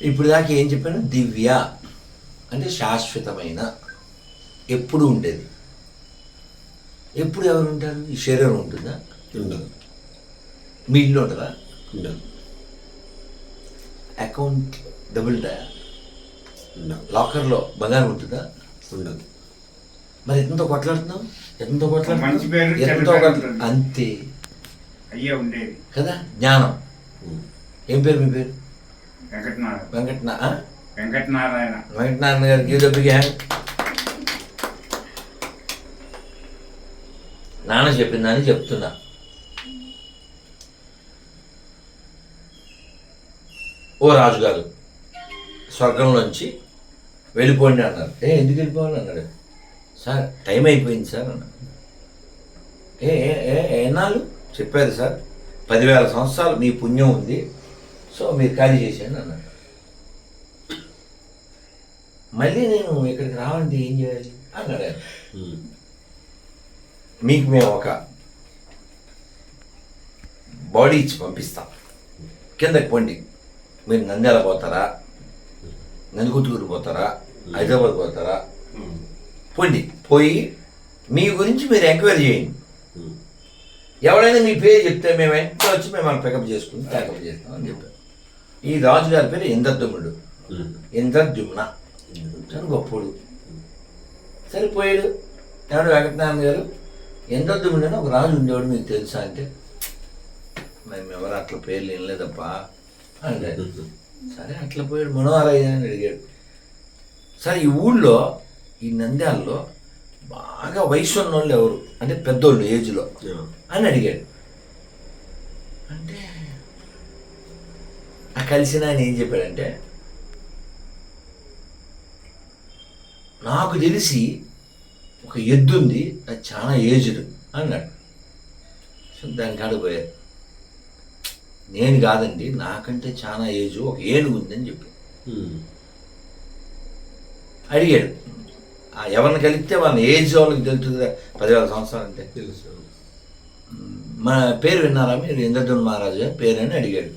ఇప్పుడు దాకా ఏం చెప్పాను దివ్య అంటే శాశ్వతమైన. ఎప్పుడు ఉండేది? ఎప్పుడు ఎవరు ఉంటారు? ఈ శరీరం ఉంటుందా? ఉండదు. మీ ఇల్లు ఉండదా. ఉండదు అకౌంట్ డబుల్ లాకర్లో బంగారం ఉంటుందా? ఉండదు. మరి ఎంతో కొట్లాడుతున్నావు? ఎంతో మంచి పేరు, కొట్లాడుతున్నావు చెడ్డ ఎంతో ఉంటుంది. అంతే. అయ్యే ఉండేది. కదా? జ్ఞానం. ఏం పేరు మీ పేరు? వెంకటనా? వెంకటనారాయణ. వెంకటనారాయణ గారికి ఏదో బిగ్ హ్యాండ్ నాన్న చెప్పిందని చెప్తున్నా. ఓ రాజుగారు స్వర్గంలోంచి వెళ్ళిపోండి అన్నారు. ఏ ఎందుకు వెళ్ళిపోవాలి అన్నాడు? సార్ టైం అయిపోయింది సార్ అన్నాడు. ఏ ఏ ఏ ఏనాళ్ళు చెప్పారు సార్. పదివేల సంవత్సరాలు మీ పుణ్యం ఉంది. సో మీరు ఖాళీ చేసేయండి అన్నాడు. మళ్ళీ నేను ఇక్కడికి రావాలంటే ఏం చేయాలి? అన్నాడు ఆయన. మీకు మేము ఒక బాడీ ఇచ్చి పంపిస్తాం. కిందకి పండి. మీరు నంద్యాల పోతారా? నందికొట్టుకూరు పోతారా? హైదరాబాద్ పోతారా. పోండి. పోయి మీ గురించి మీరు ఎంక్వైరీ చేయండి. ఎవరైనా మీ పేరు చెప్తే మేము వెంటనే వచ్చి మిమ్మల్ని పికప్ చేసుకుని ప్యాకప్ చేస్తాం అని చెప్పారు. ఈ రాజు గారి పేరు ఇంద్రద్యుమ్నుడు. ఇంద్రద్యుమ్న. చాలా గొప్పడు. సరిపోయాడు. ఎవడు వెంకటనారాయణ గారు? ఎంతద్దుముండే ఒక రాజు ఉండేవాడు మీకు తెలుసా అంటే మేము ఎవరు అట్లా పేర్లు ఏం లేదప్పా? అంటే సరే అట్లా పోయాడు. మనోహరయ్య అని అడిగాడు. సరే ఈ ఊళ్ళో ఈ నంద్యాలలో బాగా వయసు ఉన్న వాళ్ళు ఎవరు? అంటే పెద్దోళ్ళు ఏజ్లో. అని అడిగాడు అంటే ఆ కలిసిన ఆయన ఏం చెప్పాడంటే నాకు తెలిసి ఒక ఎద్దు ఉంది అది చాలా ఏజ్డ్ అన్నాడు. సో దాని కాడ పోయారు. నేను కాదండి నాకంటే చాలా ఏజ్ ఒక ఏనుగు ఉందని చెప్పి. అడిగాడు. ఎవరిని కలిపితే వాళ్ళ ఏజ్ వాళ్ళకి తెలుస్తుంది కదా, పదివేల సంవత్సరాలు అంటే? తెలుసు. మన పేరు విన్నారా మీరు? ఇంద్రధున్ మహారాజు పేరు అని అడిగాడు.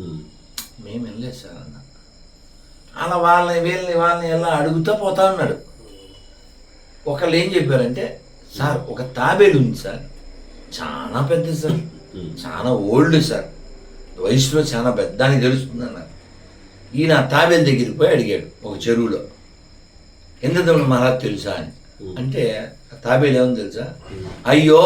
ఉమ్. మేము వెళ్ళలేదు సార్ అన్న. అలా వాళ్ళని వీళ్ళని వాళ్ళని ఎలా అడుగుతా పోతా ఉన్నాడు ఒకళ్ళు ఏం చెప్పారంటే సార్ ఒక తాబేలు ఉంది సార్. చాలా పెద్ద సార్. చాలా ఓల్డ్ సార్. వయసులో చాలా పెద్ద అని తెలుస్తుంది అన్నారు. ఈయన ఆ తాబేలు దగ్గరికి పోయి అడిగాడు ఒక చెరువులో. ఇంద్రధనుడు మహారాజ్ తెలుసా అని. అంటే తాబేలు ఏమని తెలుసా? అయ్యో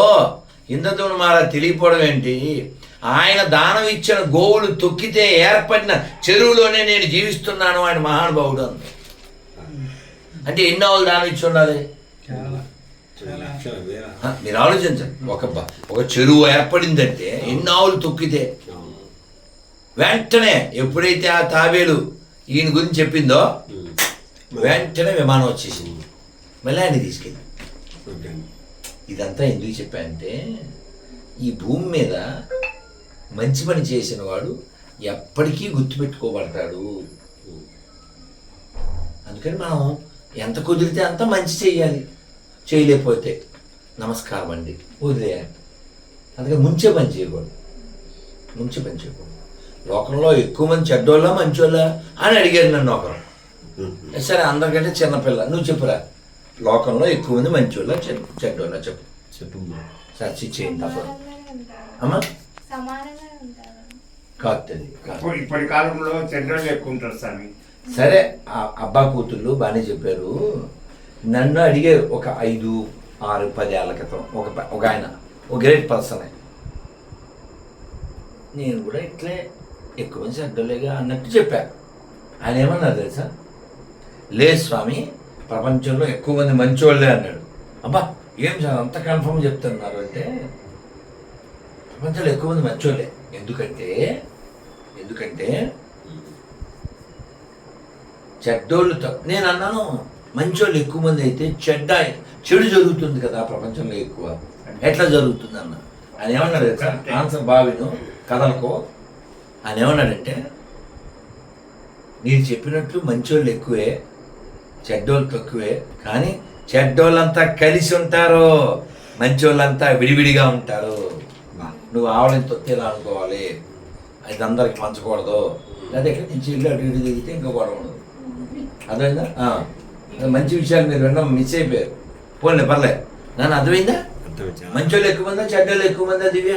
ఇంద్రధనుడు మహారాజ్ తెలియపోవడం ఏంటి? ఆయన దానం ఇచ్చిన గోవులు తొక్కితే ఏర్పడిన చెరువులోనే నేను జీవిస్తున్నాను ఆయన మహానుభావుడు అంది అంటే ఎన్ని ఆవులు దానం ఇచ్చి ఉండాలి? మీరు ఆలోచించండి. ఒక ఒక చెరువు ఏర్పడిందంటే ఎన్ని ఆవులు తొక్కితే. వెంటనే ఎప్పుడైతే ఆ తాబేలు ఈయన గురించి చెప్పిందో. వెంటనే విమానం వచ్చేసింది. మళ్ళీ ఆయన తీసుకెళ్ళి. ఇదంతా ఎందుకు చెప్పానంటే ఈ భూమి మీద మంచి పని చేసిన వాడు ఎప్పటికీ గుర్తుపెట్టుకోబడతాడు. అందుకని మనం ఎంత కుదిరితే అంత మంచి చేయాలి. చేయలేకపోతే నమస్కారం అండి. వదిలేయాలి అందుకని ముంచే పని చేయకూడదు. ముంచే పని చేయకూడదు. లోకంలో ఎక్కువ మంది చెడ్డోళ్ళ మంచోళ్ళ అని అడిగారు నన్ను ఒకరు. సరే అందరికంటే చిన్నపిల్ల నువ్వు చెప్పురా. లోకంలో ఎక్కువ మంది మంచోళ్ళ చెడ్ చెడ్డోళ్ళ చెప్పు. చెప్పమ్మా సర్చ్ చేయండి తప్ప అమ్మా. ఇప్పుడు ఇప్పటి కాలంలో చంద్రులు ఎక్కువ ఉంటారు స్వామి. సరే ఆ అబ్బా కూతుళ్ళు బాగానే చెప్పారు. నన్ను అడిగారు ఒక ఐదు ఆరు పది ఏళ్ళ క్రితం. ఒక ఒక ఆయన ఒక గ్రేట్ పర్సన్. నేను కూడా ఇట్లే ఎక్కువ మంది చెడ్డలేగా అన్నట్టు చెప్పాను ఆయన ఏమన్నారు తెలుసా? లేదు స్వామి ప్రపంచంలో ఎక్కువ మంది మంచోళ్ళే అన్నాడు. అబ్బా ఏం సార్ అంత కన్ఫర్మ్ చెప్తున్నారు అంటే ప్రపంచంలో ఎక్కువ మంది మంచోళ్ళే. ఎందుకంటే ఎందుకంటే చెడ్డోళ్ళు తక్కువ నేను అన్నాను మంచోళ్ళు ఎక్కువ మంది అయితే చెడ్డ చెడు జరుగుతుంది కదా ప్రపంచంలో ఎక్కువ. ఎట్లా జరుగుతుంది అన్న? ఆయన ఏమన్నాడు ఆన్సర్ బావిను కథలకు. ఆయన ఏమన్నాడంటే మీరు చెప్పినట్లు మంచోళ్ళు ఎక్కువే చెడ్డోళ్ళు తక్కువే కానీ చెడ్డోళ్ళంతా కలిసి ఉంటారు. మంచోళ్ళంతా విడివిడిగా ఉంటారు. నువ్వు ఆవలని తొక్కేలా అనుకోవాలి. అది అందరికి పంచకూడదు. లేదా ఎక్కడి నుంచి ఇల్లు అటు ఇటు తిరిగితే ఇంకా గొడవ ఉండదు. అర్థమైందా? ఆ. మంచి విషయాలు మీరు వినడం మిస్ అయిపోయారు. పోలే పర్లే. నన్ను అర్థమైందా? అర్థమైందా? మంచోళ్ళు ఎక్కువ మందా చెడ్డోళ్ళు ఎక్కువ మందా దివ్య?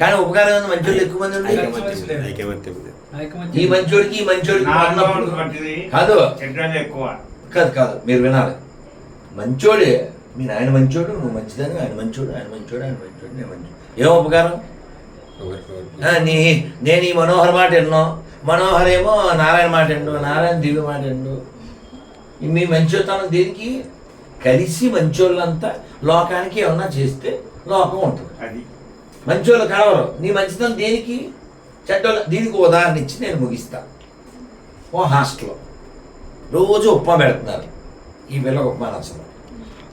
కానీ ఉపకారం ఉంది మంచోళ్ళు ఎక్కువ మంది. ఈ మంచోడికి ఈ మంచోడికి కాదు. చెడ్డలు ఎక్కువ. కాదు కాదు. మీరు వినాలి. మంచోడే. మీరు ఆయన మంచోడు నువ్వు మంచిదని ఆయన మంచోడు ఆయన మంచోడు ఆయన మంచోడు నేను మంచోడు. ఏం ఉపకారం? నీ నేను ఈ మనోహర్ మాట ఎన్నో? మనోహర్ ఏమో నారాయణ మాట ఎండు నారాయణ దివ్య మాట ఎండు మీ మంచోతనం దేనికి? కలిసి మంచోళ్ళంతా లోకానికి ఏమన్నా చేస్తే లోకం ఉంటుంది. అది. మంచోళ్ళు కలవరు. నీ మంచితనం దేనికి? చెడ్డోళ్ళు దీనికి ఉదాహరణ ఇచ్చి నేను ముగిస్తా. ఓ హాస్టల్లో. రోజు ఉప్మా పెడుతున్నారు. ఈ పిల్లకి ఉప్మా నచ్చదు.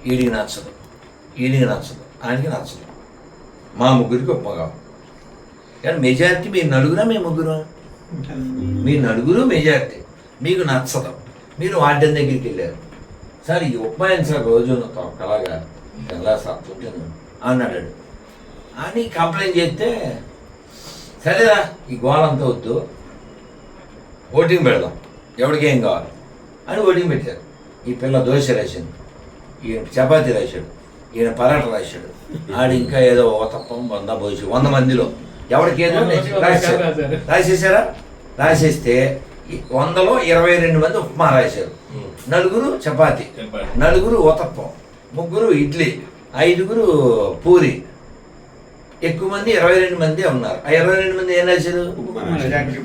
ఈడికి నచ్చదు. ఈడికి నచ్చదు. ఆయనకి నచ్చదు. మా ముగ్గురికి ఉప్మా కావాలి. కానీ మెజారిటీ మీరు నలుగురా మేము ముగ్గురు? మీ నలుగురు మెజారిటీ. మీకు నచ్చదు. మీరు వార్డెన్ దగ్గరికి వెళ్ళారు. సార్ ఈ ఉప్మా సార్ రోజు తొక్కలాగా ఎలా సార్? పుట్టిన అన్నాడు. అని కంప్లైంట్ చేస్తే సరేరా ఈ గోళంతా వద్దు. ఓటింగ్ పెడదాం. ఎవరికేం ఏం కావాలి? అని ఓటింగ్ పెట్టారు. ఈ పిల్ల దోశ రాసింది. ఈయన చపాతీ రాశాడు. ఈయన పరాట రాశాడు. ఆడు ఇంకా ఏదో ఓతప్పం వంద పోసి వంద మందిలో. ఎవరికి ఏదో రాశారు రాసేసారా రాసేస్తే వందలో ఇరవై రెండు మంది ఉప్మా రాశారు నలుగురు చపాతి నలుగురు ఊతప్పం ముగ్గురు ఇడ్లీ ఐదుగురు పూరి. ఎక్కువ మంది ఇరవై రెండు మంది ఉన్నారు. ఆ ఇరవై రెండు మంది ఏం రాశారు.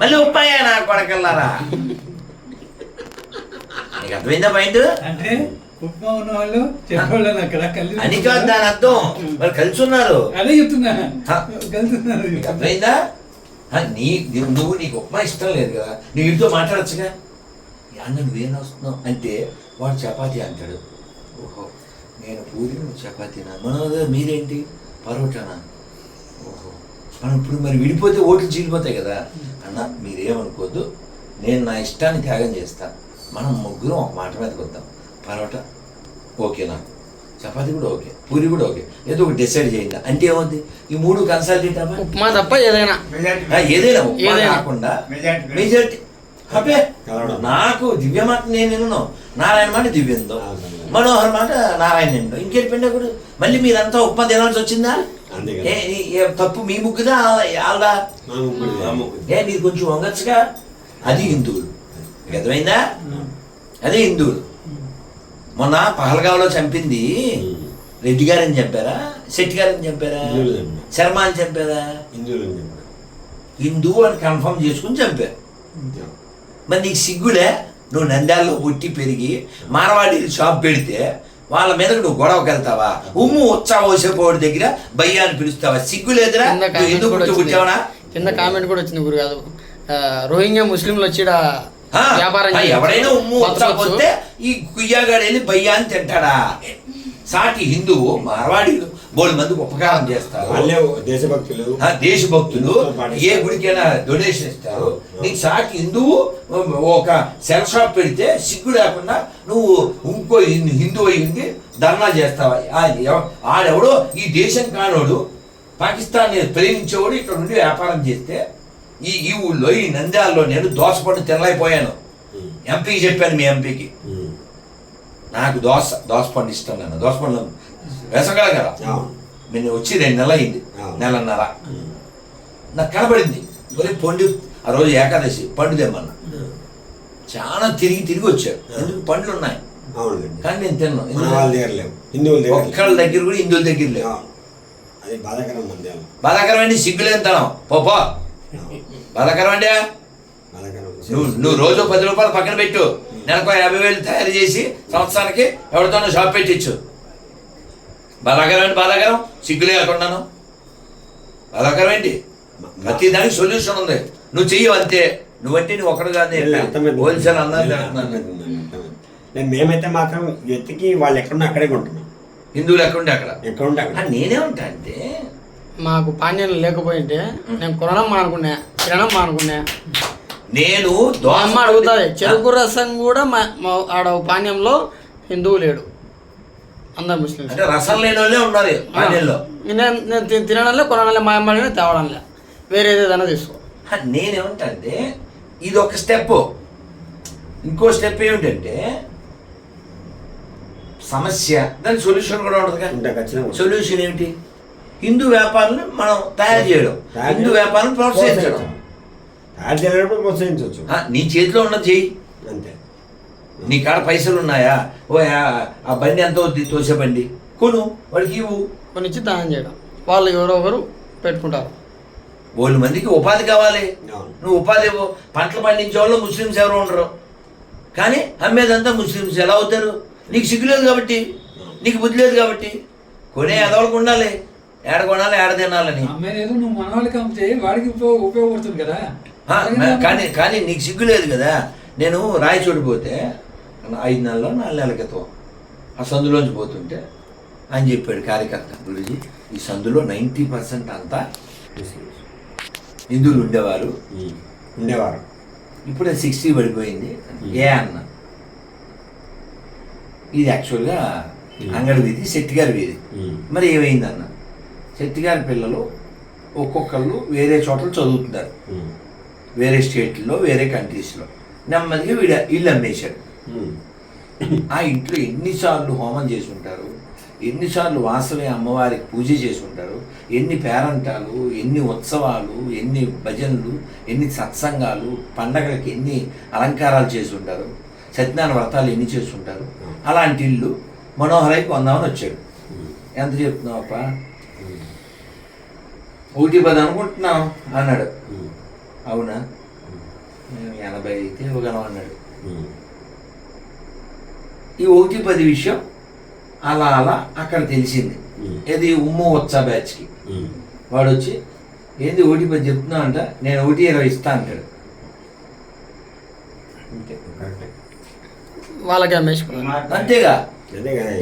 మళ్ళీ ఉప్మాయా నా కొడకల్లారా? నీకు అర్థమైందా పాయింట్? అంటే? ఉప్మా ఉన్న వాళ్ళు చెప్పాలని అక్కడ కలిసి అని కాదు దాని అర్థం. వాళ్ళు కలిసి ఉన్నారు అదే చెప్తున్నా. హ. కలుస్తున్నారు నీకు అర్థమైందా? నీ నువ్వు నీకు ఉప్మా ఇష్టం లేదు కదా. నువ్వు ఇంట్లో మాట్లాడచ్చుగా? అన్న నువ్వేం వస్తున్నావు అంటే వాడు చపాతీ అంటాడు. ఓహో నేను పూరి నువ్వు చపాతీనా? మనోదర్ మీరేంటి? పరోటానా? ఓహో మనం ఇప్పుడు మరి విడిపోతే ఓట్లు చీలిపోతాయి కదా. అన్న మీరేమనుకోవద్దు నేను నా ఇష్టాన్ని త్యాగం చేస్తా. మనం ముగ్గురం ఒక మాట మీదకి వద్దాం. పరోటా ఓకేనా చపాతీ కూడా ఓకే పూరి కూడా ఓకే. ఏదో ఒకటి డిసైడ్ చేయండి. అంటే ఏమవుతుంది ఈ మూడు కన్సల్టేట్ ఉప్మా తప్ప ఏదైనా. ఏదైనా ఉప్మా. కాకుండా మెజారిటీ. అబ్బే. నాకు దివ్య మాట నేను విన్నాను నారాయణ మాట దివ్యందో. మనోహర్ మాట నారాయణ ఎందో ఇంకేటి పిండకుడు మళ్ళీ మీరంతా ఉప్మా తినాల్సి వచ్చిందా? తప్పు మీ ముగ్గుదా? ఆల్దా. ఏ మీరు కొంచెం వంగచ్చుగా? అది హిందువులు. అర్థమైందా? అదే హిందువులు. మొన్న పహల్గావ్లో చంపింది. రెడ్డి గారని చంపారా శెట్టి గారని చంపారా. శర్మ అని చంపారా హిందువులు అని చెప్పారు. హిందువు అని కన్ఫర్మ్ చేసుకుని చంపారు. మరి నీకు సిగ్గులే? నువ్వు నంద్యాలలో పుట్టి పెరిగి మార్వాడి షాప్ పెడితే వాళ్ళ మీదకి నువ్వు గొడవకి వెళ్తావా? ఉమ్ము ఉత్సా పోసేపోడి దగ్గర భయ్యా అని పిలుస్తావా? సిగ్గు లేదురా? కింద కామెంట్ ఎందుకు కూడా వచ్చింది. పుట్టావనా కింద కామెంట్ కూడా వచ్చింది గురు కాదు రోహింగ్యా ముస్లింలు వచ్చి ఈడ ఆ, వ్యాపారం. ఎవడైనా ఉమ్ము ఉత్సా బతకొచ్చు. పోతే ఈ కుయ్యగాడు వెళ్ళి భయ్యా అని తింటాడా? సాటి హిందువు మార్వాడీలు బోడు మందికి ఉపకారం చేస్తారు. దేశభక్తులు. ఆ, దేశభక్తులు. ఏ గుడికైనా డొనేషన్ ఇస్తారు నీకు సాటి హిందువు ఒక సెల్ షాప్ పెడితే సిగ్గు లేకుండా నువ్వు ఇంకో హిందూ హిందువు అయ్యింది ధర్నా చేస్తావా? ఆడెవడో ఈ దేశం కానోడు పాకిస్తాన్ ప్రేమించేవాడు ఇక్కడ నుండి వ్యాపారం చేస్తే ఈ ఈ ఊళ్ళో ఈ నంద్యాలలో నేను దోసపండు తినలేకపోయాను. ఎంపీకి చెప్పాను మీ ఎంపీకి. నాకు దోస దోసపండు ఇష్టం నేను దోసపండు వేసగల కదా. నేను వచ్చి రెండు నెలలు అయింది. నెలన్నర. నాకు కనబడింది. ఒరే పండు ఆ రోజు ఏకాదశి పండు తెమ్మన్నా. చాలా తిరిగి తిరిగి వచ్చాడు ఎందుకు? పండ్లు ఉన్నాయి కానీ నేను తిన్నాను. ఒక్కళ్ళ దగ్గర కూడా హిందువుల దగ్గర లేవు. అవును. అది బాధాకరం మంది బాధాకరమండి సిగ్గులేని తనం. పో పో బాధాకరం. అండి నువ్వు నువ్వు రోజు పది రూపాయలు పక్కన పెట్టు. నెలకు యాభై వేలు తయారు చేసి సంవత్సరానికి ఎవరితోనో షాప్ పెట్టించు. బాధాకరం ఏంటి బాధాకరం. సిగ్గు లేకుండాను. బాధాకరం ఏంటి ప్రతి దానికి సొల్యూషన్ ఉంది. నువ్వు చెయ్యవు అంతే. నువ్వంటే నువ్వు ఒకడు కాదు. హోల్సేల్. నేను మేమైతే మాత్రం వెతికి వాళ్ళు ఎక్కడున్నా అక్కడే కొంటున్నాం. హిందువులు ఎక్కడుంటే అక్కడ? ఎక్కడ ఉంటే అక్కడ నేనే ఉంటా అంటే మాకు పానీయం లేకపోయింటే నేను కొనడం మానుకున్నా తినడం మానుకున్నా నేను అమ్మ అడుగుతుంది చెరుకు రసం కూడా మా ఆడ పానీయంలో హిందువు లేడు. అందరు అంటే రసం లేని వాళ్ళే ఉన్నారు పానీయంలో నేను నేను తినడంలే కొనడంలే మా అమ్మ అడిగినా తేవడంలే. వేరే ఏదైనా తీసుకో. హ, నేనేమంటే ఇది ఒక స్టెప్ ఇంకో స్టెప్ ఏమిటంటే సమస్య దాని సొల్యూషన్ కూడా ఖచ్చితంగా. సొల్యూషన్ ఏమిటి? హిందూ వ్యాపారాలను మనం తయారు చేయడం హిందూ చేయడం. వ్యాపారం ప్రోత్సహించడం. తయారు చేయడం ప్రోత్సహించవచ్చు. ఆ, నీ చేతిలో ఉన్నది చెయ్యి. అంతే. నీ కాడ పైసలు ఉన్నాయా? ఓ ఆ- ఆ బండి ఎంత అవుద్ది? తోసే బండి. కొను వాడికి ఇవ్వు. కొనిచ్చి దానం చేయడం. వాళ్ళు ఎవరో ఒకరు పెట్టుకుంటారు. బోళ్ళు మందికి ఉపాధి కావాలి. నువ్వు ఉపాధి ఇవ్వు. పంటలు పండించే వాళ్ళు ముస్లిమ్స్ ఎవరు ఉండరు. కానీ అమ్మేదంతా ముస్లిమ్స్. ఎలా అవుతారు? నీకు సిగ్గు లేదు కాబట్టి నీకు బుద్ధి లేదు కాబట్టి కొనే ఎదవలకు ఉండాలి. ఏడ కొనాలి ఏడ తినాలని? నువ్వు అమ్మితే వాడికి ఉపయోగ ఉపయోగపడుతుంది కదా. కానీ కానీ నీకు సిగ్గు లేదు కదా? నేను రాయచోటు పోతే ఐదు నెలల్లో నాలుగు నెలల క్రితం ఆ సందులోంచి పోతుంటే అని చెప్పాడు కార్యకర్త గురుజీ ఈ సందులో నైంటీ పర్సెంట్ అంతా హిందువులు ఉండేవారు. ఉండేవారు. ఇప్పుడే సిక్స్టీ పడిపోయింది. ఏ అన్న? ఇది యాక్చువల్గా అంగడి వీధి శెట్టి గారి వీధి. మరి ఏమైందన్న శెట్టి గారి పిల్లలు ఒక్కొక్కళ్ళు వేరే చోట్ల చదువుతున్నారు. వేరే స్టేట్లో వేరే కంట్రీస్లో. నెమ్మదిగా వీడ ఇల్లు అమ్మేశాడు. ఆ ఇంట్లో ఎన్నిసార్లు హోమం చేసి ఉంటారు ఎన్నిసార్లు వాసవి అమ్మవారికి పూజ చేసి ఉంటారు ఎన్ని పేరంటాలు ఎన్ని ఉత్సవాలు ఎన్ని భజనలు ఎన్ని సత్సంగాలు పండగలకి ఎన్ని అలంకారాలు చేసి ఉంటారు సత్యనారాయణ వ్రతాలు ఎన్ని చేసి ఉంటారు అలాంటి ఇల్లు మనోహరైకి కొందామని వచ్చాడు. ఎంత చెప్తున్నావు అప్ప ఒకటి పది అనుకుంటున్నాం అన్నాడు. అవునా? మేము ఎనభై అయితే ఇవ్వగలం అన్నాడు. ఈ ఒకటి పది విషయం అలా అలా అక్కడ తెలిసింది. ఇది ఉమ్ము వచ్చా బ్యాచ్కి. వాడు వచ్చి ఏంది ఒకటి పది చెప్తున్నా అంట నేను ఒకటి ఇరవై ఇస్తా అంటాడు. వాళ్ళకి అంతేగా.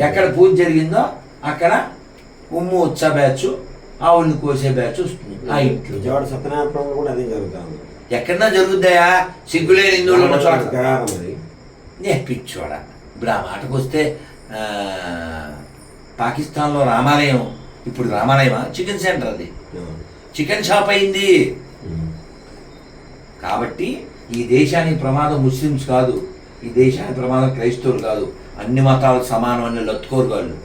ఎక్కడ పూజ జరిగిందో అక్కడ ఉమ్ము వచ్చా బ్యాచ్ ఆవుల్ని కోసే బ్యాచ్ వస్తుంది. ఆ ఇంట్లో విజయవాడ సత్యనారాయణపురంలో కూడా అదే జరుగుతా ఉంది ఎక్కడన్నా జరుగుద్దాయా సిగ్గులేని హిందువులు ఉన్న చోట నే పిచ్చోడ. ఇప్పుడు ఆ మాటకు వస్తే పాకిస్తాన్లో రామాలయం ఇప్పుడు రామాలయమా? చికెన్ సెంటర్ అది. చికెన్ షాప్ అయింది. కాబట్టి ఈ దేశానికి ప్రమాదం ముస్లిమ్స్ కాదు. ఈ దేశానికి ప్రమాదం క్రైస్తవులు కాదు. అన్ని మతాలు సమానం అని లత్తుకోరు వాళ్ళు.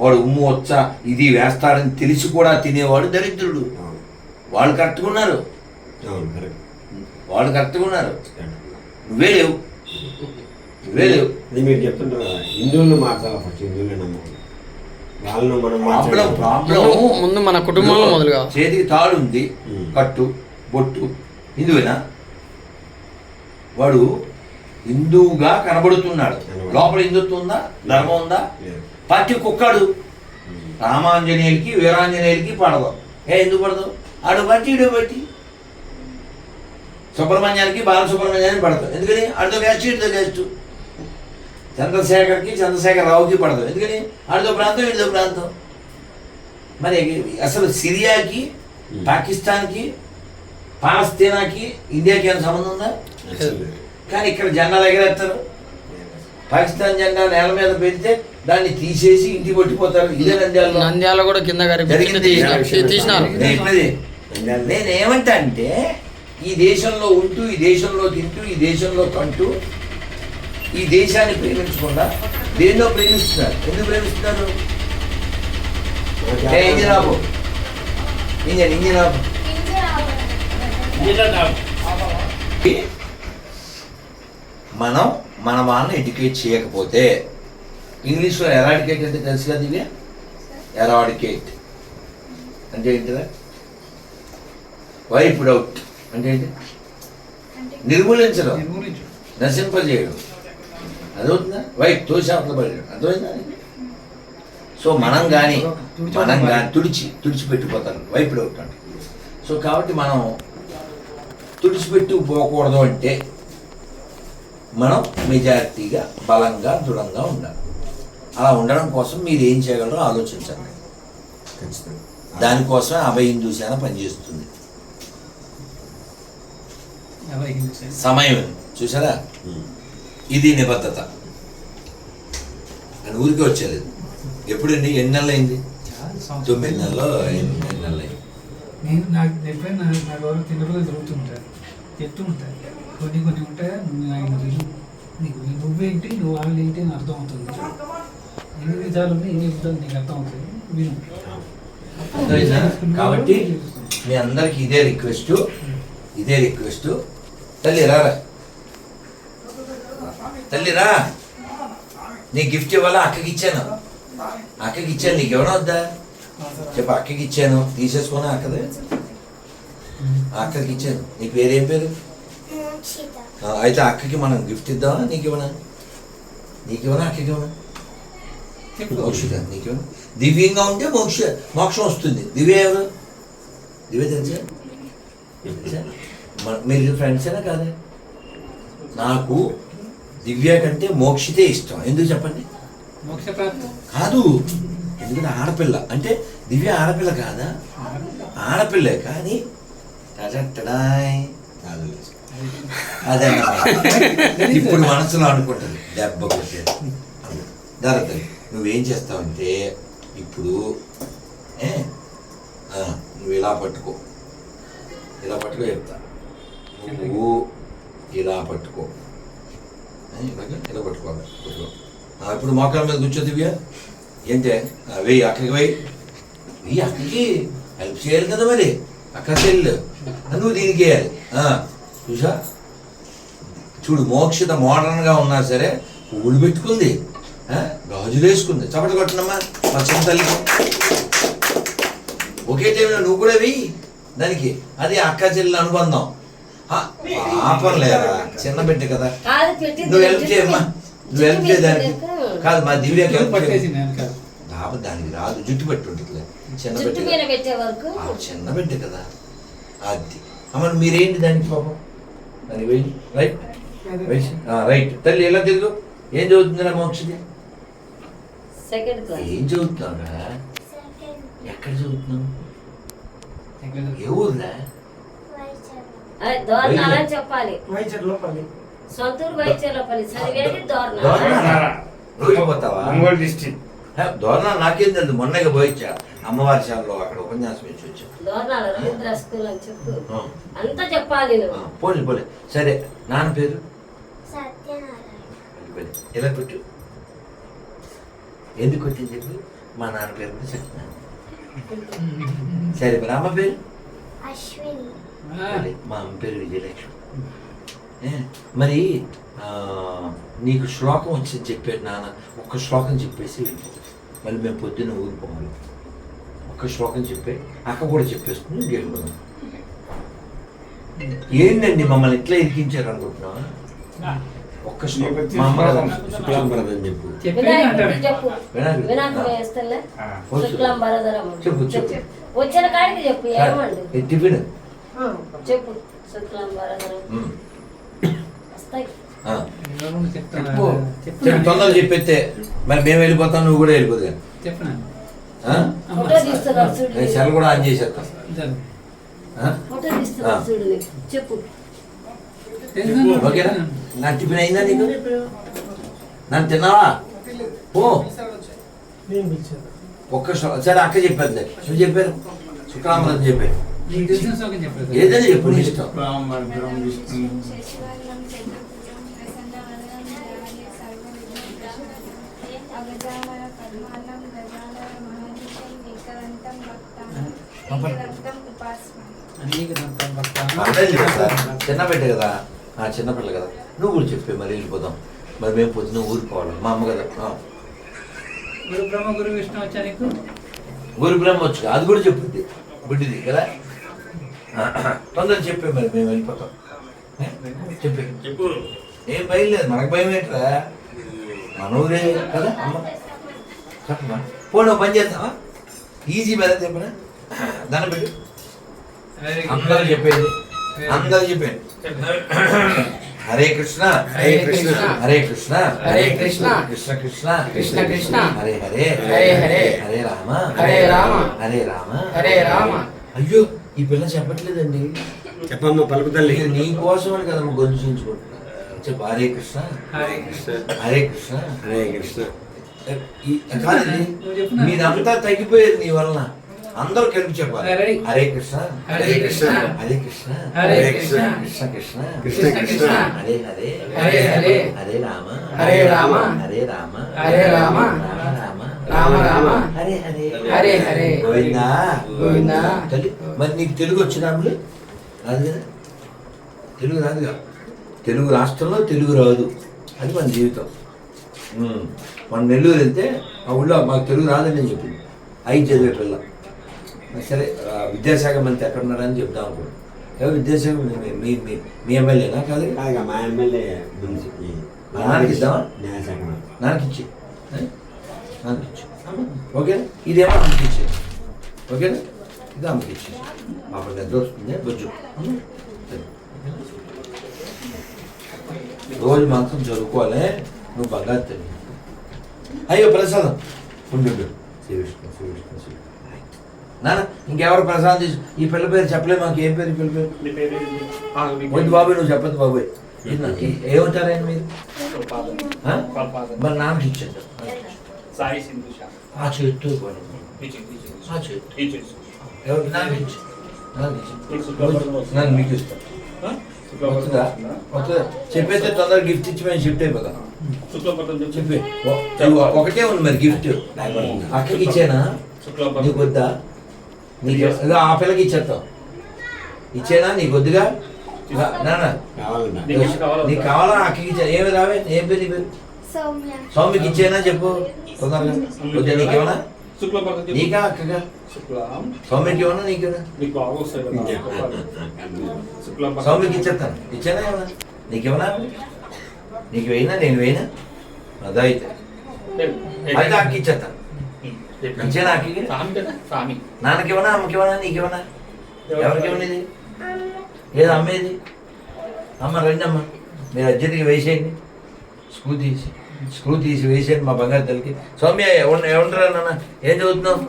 వాడు ఉమ్ము వచ్చా ఇది వేస్తారని తెలిసి కూడా తినేవాడు దరిద్రుడు. వాళ్ళు కరెక్ట్గా ఉన్నారు. వాళ్ళు కరెక్ట్గా ఉన్నారు. నువ్వే లేవు. నువ్వే లేవు. అది మీరు చెప్తుంటారు హిందువులను మార్చాలి ఫస్ట్ హిందువులే వాళ్ళను మనం ప్రాబ్లం మార్చడం ప్రాబ్లం. ముందు- మన కుటుంబంలో మొదలుగా. చేతికి తాడు ఉంది. కట్టు బొట్టు హిందువేనా? వాడు హిందువుగా కనబడుతున్నాడు. కనబడు. లోపల హిందుత్వం ఉందా? ధర్మం ఉందా? పార్టీ కుక్కాడు. రామాంజనేయులకి వీరాంజనేయులకి పడదు ఏ ఎందుకు పడదు? ఆడు బట్టి ఇడు బట్టి సుబ్రహ్మణ్యానికి బాలసుబ్రహ్మణ్యానికి పడదు. ఎందుకని? ఆడితో వేస్ట్ ఇడితో వేస్ట్ చంద్రశేఖర్కి చంద్రశేఖర్ రావుకి పడదు. ఎందుకని? ఆడితో ప్రాంతం ఇడితో ప్రాంతం. మరి అసలు సిరియాకి పాకిస్తాన్కి పాలస్తీనాకి ఇండియాకి ఏమైనా సంబంధం ఉందా. కానీ ఇక్కడ జెండాలు ఎగరేస్తారు పాకిస్తాన్ జెండా నేల మీద పెడితే దాన్ని తీసేసి ఇంటికి కొట్టిపోతారు. ఇదే నంద్యాలలో. నంద్యాల కూడా కింద గారి జరిగింది. తీసినారు తీసినారు. నేను చెప్పేది నంద్యాల- నేను ఏమంటా అంటే ఈ దేశంలో ఉంటూ ఈ దేశంలో తింటూ ఈ దేశంలో కంటూ ఈ దేశాన్ని ప్రేమించకుండా దేన్నో ప్రేమిస్తున్నారు. ఎందుకు ప్రేమిస్తున్నారు? ఇంజిన్ ఆపు ఇంజన్ ఇంజిన్ ఆపు మనం మన వాళ్ళని ఎడ్యుకేట్ చేయకపోతే ఇంగ్లీష్లో ఎరాడికేట్ అంటే తెలుసు కదా దివ్య ఎరాడికేట్ అంటే ఏంటిదా? Wiped out. అంటే ఏంటి? అంటే నిర్మూలించడం. నశింపజేయడం. అదవుతుందా వైప్ తోశాపలు పడడం అర్థమైందా సో మనం కానీ మనం కానీ తుడిచి తుడిచిపెట్టిపోతారు వైపుడ్ డౌట్ అంటే. సో కాబట్టి మనం తుడిచిపెట్టి పోకూడదు అంటే మనం మెజారిటీగా బలంగా దృఢంగా ఉండాలి. అలా ఉండడం కోసం మీరు ఏం చేయగలరో ఆలోచించండి. ఖచ్చితంగా. దానికోసమే అభయ హిందూ సేన పనిచేస్తుంది. సమయం చూసారా. ఇది నిబద్ధత. అని ఊరికే వచ్చేది. ఎప్పుడండి? ఎన్ని నెలలు అయింది. తొమ్మిది నెలలు ఎనిమిది నెలలు అయింది నేను నాకు చెప్పాను నా గౌరవ చిన్నపిల్లలు తిరుగుతుంటారు చెప్తూ ఉంటారు కొన్ని కొన్ని ఉంటాయి. నీకు నువ్వేంటి? నువ్వు వాళ్ళు ఏంటి అని అర్థం అవుతుంది ఎన్ని విధాలు ఉన్నాయి ఎన్ని విధాలు నీకు అర్థం అవుతుంది? కాబట్టి మీ అందరికి ఇదే రిక్వెస్ట్. ఇదే రిక్వెస్ట్. తల్లి రారా తల్లి రా. నీ గిఫ్ట్ ఇవ్వాలా? అక్కకి ఇచ్చాను. అక్కకి ఇచ్చాను. నీకు ఎవరో వద్దా? చెప్పు అక్కకి ఇచ్చాను. తీసేసుకుని అక్కదే? అక్కకి ఇచ్చాను. నీ పేరేం పేరు? సీత ఆ, అయితే అక్కకి మనం గిఫ్ట్ ఇద్దామా? నీకు ఇవ్వనా? నీకు ఇవ్వనా? అక్కకి ఇవ్వనా? చెప్పు మోక్ష నీకు? దివ్యంగా ఉంటే మోక్ష మోక్షం వస్తుంది దివ్య ఎవరు దివ్య తెలుసా మీరు ఫ్రెండ్సేనా కాదా నాకు దివ్య కంటే మోక్షితే ఇష్టం ఎందుకు చెప్పండి కాదు ఎందుకంటే ఆడపిల్ల అంటే దివ్య ఆడపిల్ల కాదా ఆడపిల్లే కానీ టడటడాయ్. కాదు. అదే. ఇప్పుడు మనసులో అనుకుంటుంది దెబ్బ కొట్టేది జరుగుతుంది నువ్వేం చేస్తావంటే ఇప్పుడు నువ్వు ఇలా పట్టుకో. ఇలా పట్టుకో చెప్తా. నువ్వు ఇలా పట్టుకో. ఇలా పట్టుకోవాలి పట్టుకో. ఇప్పుడు మోకాల మీద కూర్చో దివ్య. ఏంటే? వెయ్యి అక్కడికి వెయ్యి వెయ్యి అక్కడికి హెల్ప్ చేయాలి కదా మరి. అక్కడ చెల్లు నువ్వు దీనికి వేయాలి. చూసా చూడు మోక్షిత మోడర్న్గా ఉన్నా సరే పువ్వులు పెట్టుకుంది. గాజులు వేసుకుంది. చప్పట కొట్టనమ్మా మా చిన్న తల్లికి. ఒకే టైంలో నువ్వు కూడా వెయ్యి దానికి అది అక్క చెల్లెల అనుబంధం. ఆ, పాపం లేరా? చిన్న బిడ్డ కదా. కాదు పెట్టి నువ్వు హెల్ప్ చేయమ్మా. నువ్వు హెల్ప్ చేయడానికి. కాదు మా దివ్యకి హెల్ప్ దానికి రాదు. జుట్టు పెట్టి ఉంటుంది చిన్న బిడ్డ చిన్న బిడ్డ కదా. అది. అమ్మ మీరేంటి దానికి పాపం? దానికి వెయ్యి రైట్. రైట్. తల్లి ఎలా తిరుగు? ఏం చదువుతుంది మోక్షది? సెకండ్ క్లాస్ ఏం చదువుతున్నావురా? ఎక్కడ చదువుతున్నావు? ఏ ఊర్రా చెప్పాలి. సొంతూరు చదివేది? రోజు పోతావా ఒంగోలు నాకేం తెలుసు మొన్నగా పోయిచ్చా. అమ్మవారి శాలలో అక్కడ ఉపన్యాసం ఇచ్చి వచ్చా. అంతా చెప్పాలి పోనీ పోలే సరే నాన్న పేరు? సత్యనారాయణ. వెళ్ళి. ఎందుకు కొట్టింది చెప్పు? మా నాన్న పేరు కూడా చెప్తున్నాను సరే మరి అమ్మ పేరు. మా అమ్మ పేరు విజయలక్ష్మి. మరి ఆ, నీకు శ్లోకం వచ్చి చెప్పాడు నాన్న. ఒక్క శ్లోకం చెప్పేసి వెళ్ళిపో మళ్ళీ మేము పొద్దున్న ఊరికి పోవాలి. ఒక్క శ్లోకం చెప్పే అక్క కూడా చెప్పేసుకుని వెళ్ళిపోదాం ఏంటండి మమ్మల్ని ఇట్లా ఇరికించారు అనుకుంటున్నావా ఒక్క శుక్లాంబరదని చెప్పు. చెప్పు. వచ్చిన కాడికి చెప్పు ఏమండు? చెప్పు. తొందరగా చెప్పేస్తే మరి మేము వెళ్ళిపోతాం నువ్వు కూడా నేను సెల్ కూడా ఆన్ చేసేస్తాం. చెప్పు? ఓకేనా? నా టిఫిన్ అయిందా నీకు? నన్ను తిన్నావా? ఓ ఒక్క సరే అక్క చెప్పారు. నువ్వు చెప్పారు. శుక్రామృతం చెప్పారు ఏదైనా చెప్పు ఇష్టం. చిన్న బిడ్డ కదా. ఆ చిన్నపిల్ల కదా. నువ్వు కూడా చెప్పే మరి వెళ్ళిపోదాం. మరి మేము పొద్దున ఊరుకోవాలి మా అమ్మ కదా. గురు బ్రహ్మ గురు విష్ణు వచ్చా నీకు? ఊరి బ్రహ్మ వచ్చు అది కూడా చెప్పుద్ది గుడ్డిది కదా తొందరగా చెప్పే మరి మేము వెళ్ళిపోతాం? చెప్పే. చెప్పు ఏం భయం లేదు. మనకు భయం ఏంట్రా? మన ఊరే కదా అమ్మ. చెప్పమా పోనీ పని చేద్దామా? ఈజీ మీద చెప్పనా? దాన్ని పెట్టు. అందరూ చెప్పేది. అందరూ చెప్పేది. హరే కృష్ణ హరే కృష్ణ. హరే కృష్ణ హరే కృష్ణ. కృష్ణ కృష్ణ కృష్ణ కృష్ణ. హరే హరే హరే హరే. హరే రామ హరే రామ. హరే రామ హరే రామ. అయ్యో ఈ పిల్ల చెప్పట్లేదండి చెప్పమ్మా పలుకు తల్లి ఇది నీ కోసం అని కదమ్మా గొంతు చించుకుంటున్నా చెప్పు హరే కృష్ణ హరే కృష్ణ హరే కృష్ణ హరే కృష్ణ. మీదంతా తగ్గిపోయేది నీ వలన అందరూ కలిపి చెప్పాలి హరే. కృష్ణ హరే కృష్ణ. హరే కృష్ణ హరే కృష్ణ. కృష్ణ కృష్ణ కృష్ణ కృష్ణ. హరే హరే హరే హరే. హరే రామ హరే రామ. హరే రామ హరే రామ. రామ రామ రామ రామ. హరే హరే హరే హరే. గోవిందా గోవిందా. మరి నీకు తెలుగు వచ్చినాములు రాదు కదా తెలుగు రాదుగా తెలుగు రాష్ట్రంలో తెలుగు రాదు అది మన జీవితం. మన నెల్లూరు వెళ్తే ఆ ఊళ్ళో మాకు తెలుగు రాదని నేను చెప్పింది ఐదు చదివే పిల్ల సరే విద్యాశాఖ మంత్రి ఎక్కడ ఉన్నారని చెప్దాం అనుకోండి ఎవరు విద్యాశాఖ మీ- మీ మీ ఎమ్మెల్యేనా కాదు? మా ఎమ్మెల్యే నాన్నకి ఇద్దామా? న్యాయశాఖ నాన్నకి ఇచ్చి నాన్నకి ఇచ్చి ఓకేనా? ఇదేమో అమ్మకి ఇచ్చి ఓకేనా? ఇది అమ్మకి ఇచ్చి అప్పుడు నిద్ర వస్తుంది? బొజ్జు. రోజు మాత్రం చదువుకోవాలి. నువ్వు బంగారు తల్లి. అయ్యో ప్రసాదం. ఉండు ఉండు. శ్రీకృష్ణ శ్రీకృష్ణ శ్రీ నాన్న ఇంకెవరు ప్రసాదం తీసు ఈ పిల్ల పేరు చెప్పలే మాకు ఏం పేరు పిల్ల పేరు? వద్దు బాబు నువ్వు చెప్పదు బాబు. ఏమంటారు మీరు? మరి నాన్నకి షా. ఆ ఇవ్వండి. ఆ చేత్తు ఎవరు? నాకు ఇచ్చి నన్ను మీకు ఇస్తాను చెప్పేస్తే తొందరగా గిఫ్ట్ ఇచ్చి మేము షిఫ్ట్ అయిపోతాం చెప్పి. ఒకటే ఉంది మరి గిఫ్ట్ అక్కడికి ఇచ్చేనా? నీకు వద్దా నీకు ఇదిగో ఆ పిల్లకి ఇచ్చేస్తాం. ఇచ్చేనా? నీకు వద్దుగా? నీకు. కావాలో నీకు కావాలా? అక్కడికి ఇచ్చా. ఏమి రావే? ఏం పేరు నీ పేరు సౌమ్య. సౌమ్యకి ఇచ్చేనా చెప్పు. తొందరగా. వద్దా నీకేమన్నా నీకా అక్కగా? శుక్లం. సౌమ్యకి ఏమన్నా నీకేనా సౌమ్యకి ఇచ్చేస్తాను. ఇచ్చానా ఏమన్నా? నీకేమన్నా నీకు వేయినా? నేను వేయినా? అదా అయితే. అయితే అక్క ఇచ్చేస్తాను. ఇచ్చేనా అక్కకి స్వామి కదా స్వామి. నాన్నకేమన్నా అమ్మకేమన్నా నీకేమన్నా? ఎవరికేమన్నా ఇది ఏది అమ్మేది? అమ్మ రండి అమ్మ మీరు అర్జెంట్గా వేసేయండి. స్క్రూ తీసి స్క్రూ తీసి వేసేయండి మా బంగారు తల్లికి. సౌమ్య ఏమంటారా నాన్న? ఏం చదువుతున్నావు?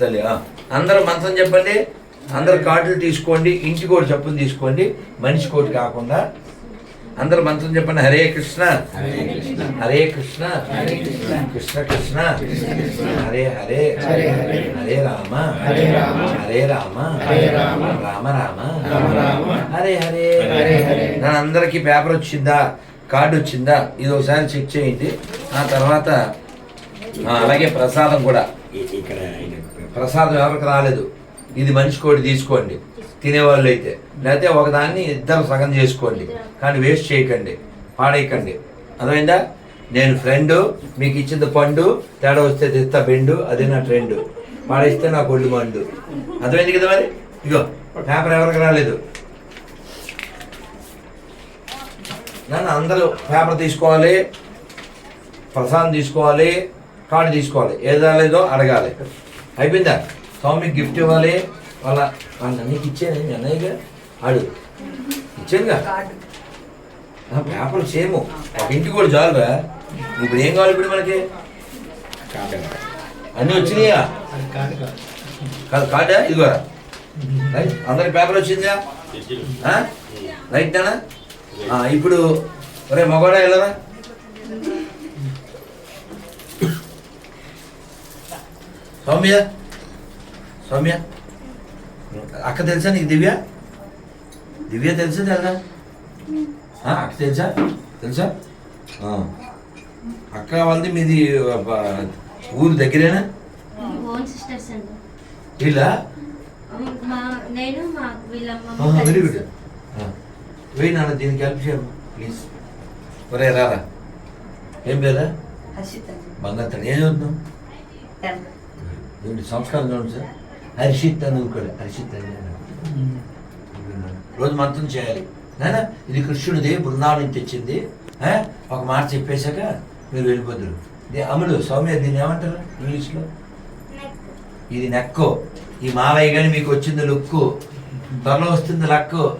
తల్లి ఆ. అందరూ మంత్రం చెప్పండి. అందరు కార్డులు తీసుకోండి. ఇంటి కోటి చెప్పులు తీసుకోండి. మనిషి కోటి కాకుండా అందరు మంత్రం చెప్పండి హరే కృష్ణ. హరే కృష్ణ. హరే కృష్ణ. హరే కృష్ణ. కృష్ణ కృష్ణ. హరే హరే. హరే రామ. హరే రామ. హరే రామ. హరే రామ. రామ రామ. రామ రామ. హరే హరే. హరే హరే. నా అందరికి పేపర్ వచ్చిందా? కార్డు వచ్చిందా? ఇది ఒకసారి చెక్ చేయండి. ఆ తర్వాత అలాగే ప్రసాదం కూడా. ఇక్కడ ప్రసాదం ఎవరికి రాలేదు. ఇది మనిషి కోటి తీసుకోండి. తినేవాళ్ళు అయితే లేకపోతే ఒకదాన్ని ఇద్దరు సగం చేసుకోండి. కానీ వేస్ట్ చేయకండి. పాడేయకండి అర్థమైందా? నేను ఫ్రెండ్ మీకు ఇచ్చింది పండు తేడా వస్తే తెస్తా బెండు అదే నా ట్రెండ్ పాడేస్తే నా కొళ్ళు మండు. అర్థమైంది కదా మరి? ఇగో పేపర్ ఎవరికి రాలేదు? నన్ను అందరూ పేపర్ తీసుకోవాలి ప్రసాదం తీసుకోవాలి కార్డు తీసుకోవాలి. ఏది రాలేదో అడగాలి. అయిపోయిందా? స్వామికి గిఫ్ట్ ఇవ్వాలి వాళ్ళ వాళ్ళ అన్నయ్యకి ఇచ్చాను మీ అన్నయ్యగా అడుగు ఇచ్చానుగా పేపర్ సేమ్. ఒక ఇంటికి కూడా చాలురా. ఇప్పుడు ఏం కావాలి ఇప్పుడు మనకి? అన్నీ వచ్చినాయా? కాదు. కార్డా? ఇదిగోరా. రైట్. అందరికి పేపర్ వచ్చిందా? ఆ? రైట్ ఆ, ఇప్పుడు ఒరే మగవాడా వెళ్ళరా సౌమ్య? సౌమ్య? అక్క తెలుసా నీకు దివ్య? దివ్య తెలుసా ఆ, అక్క తెలుసా? తెలుసా? ఆ. అక్క వాళ్ళది మీది ఊరు దగ్గరేనా? ఓన్ సిస్టర్స్ అండి. వీళ్ళ? Very good. వెయ్యి నాన్న దీనికి హెల్ప్ చేయమ్మా ప్లీజ్ ఒరే రారా. ఏం పేరా? బంగారు ఏం చదువుతున్నావు? ఏంటి సంస్కారం చూడండి సార్. హర్షిత్ అని ఊరుకోలే హర్షిత్ అని. రోజు మంత్రం చేయాలి. ఇది కృష్ణుడిది బృందావనం నుంచి తెచ్చింది? ఒక మాట చెప్పేశాక మీరు వెళ్ళిపోతారు. ఇది అమలు. సౌమ్య దీన్ని ఏమంటారు ఇంగ్లీష్లో? ఇది నెక్కు. ఈ మాలయ్య కానీ మీకు వచ్చింది లుక్కు. త్వరలో వస్తుంది లక్కు.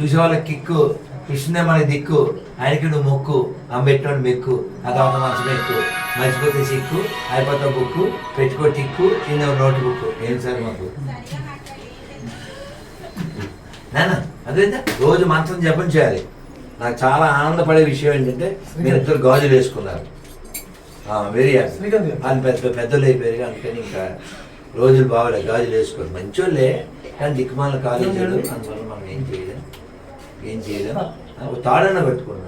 చూసే వాళ్ళకి కిక్కు. కృష్ణే మన దిక్కు. ఆయనకి నువ్వు మొక్కు. అంబెట్టోని మెక్కు. అదొక మంచి మెక్కు. మర్చిపోతే సిక్కు అయిపోతా బుక్కు పెట్టుకో టిక్కు తిన్న నోట్ బుక్ ఏం సార్ మాకు? నాన్న అదేంటా రోజు మంత్రం జపం చేయాలి. నాకు చాలా ఆనందపడే విషయం ఏంటంటే మీరిద్దరు గాజులు వేసుకున్నారు. Very happy. వాళ్ళు పెద్ద పెద్దలు అయిపోయారు అందుకని ఇంకా రోజులు బాగలే గాజులు వేసుకోరు. మంచోళ్ళే కానీ దిక్కుమాల కాలేజీలు అందువల్ల మనం ఏం చేయలేం. ఏం చేయలేం. తాడన్న పెట్టుకున్నాను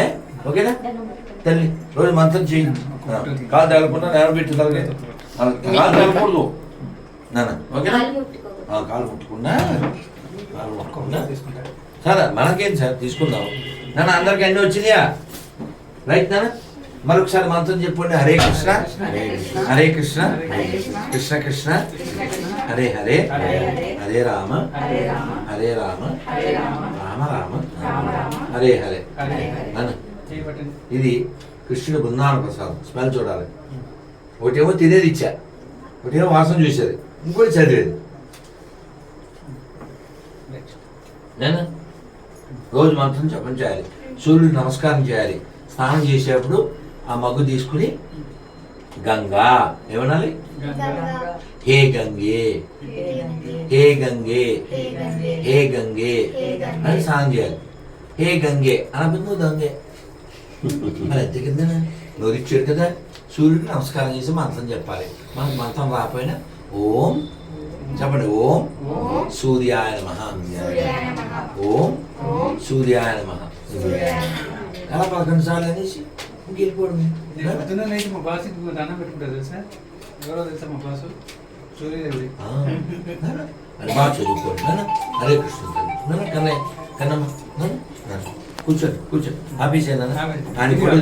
ఏ? ఓకేనా? తల్లి రోజు మంత్రం చేయి. కాలు తగలకుండా నేల పెట్టి తగలేదు కాలు తగలకూడదు. నాన్న ఓకేనా? కాలు ముట్టుకున్నా కాలు ముట్టుకున్నా. సరే మనకేం సార్ తీసుకుందాం. నాన్న అందరికి అన్ని వచ్చినాయా? రైట్ నాన్న? మరొకసారి మంత్రం చెప్పండి. హరే కృష్ణ. హరే కృష్ణ. కృష్ణ. కృష్ణ. హరే హరే. హరే రామ. హరే రామ. రామ. రామ. హరే హరే. నాన్న చేయబట్టండి ఇది కృష్ణుడు బృందావన ప్రసాదం. స్మెల్ చూడాలి. ఒకటేమో తినేది ఇచ్చా. ఒకటేమో వాసన చూసేది. ఇంకోటి చదివేది. నేను? రోజు మంత్రం జపం చేయాలి. సూర్యుడికి నమస్కారం చేయాలి. స్నానం చేసేటప్పుడు ఆ మగ్గు తీసుకుని గంగా. ఏమనాలి? గంగా. హే గంగే. హే గంగే. హే గంగే. అని స్నానం చేయాలి. హే గంగే. అనబిందు గంగే. మరి అంతే కదా నోరిచ్చాడు కదా. సూర్యుడికి నమస్కారం చేసి మంత్రం చెప్పాలి. మనకు మంత్రం రాకపోయినా ఓం చెప్పండి ఓం సూర్యాయ నమ. ఓం సూర్యాయ నమ. ఎలా పదకొండు సార్లు అనేసి ఇంకెళ్ళిపోవడం మా బాస్కి దండం పెట్టుకుంటా తెలుసా? ఎవరో తెలుసా మా బాసు? సూర్యదేవుడి. బాగా చదువుకోండి హరే కృష్ణ. కన్నయ్య కన్నమ్మ కూర్చోండి కూర్చోండి ఆఫీస్ ఆయన ఫోటో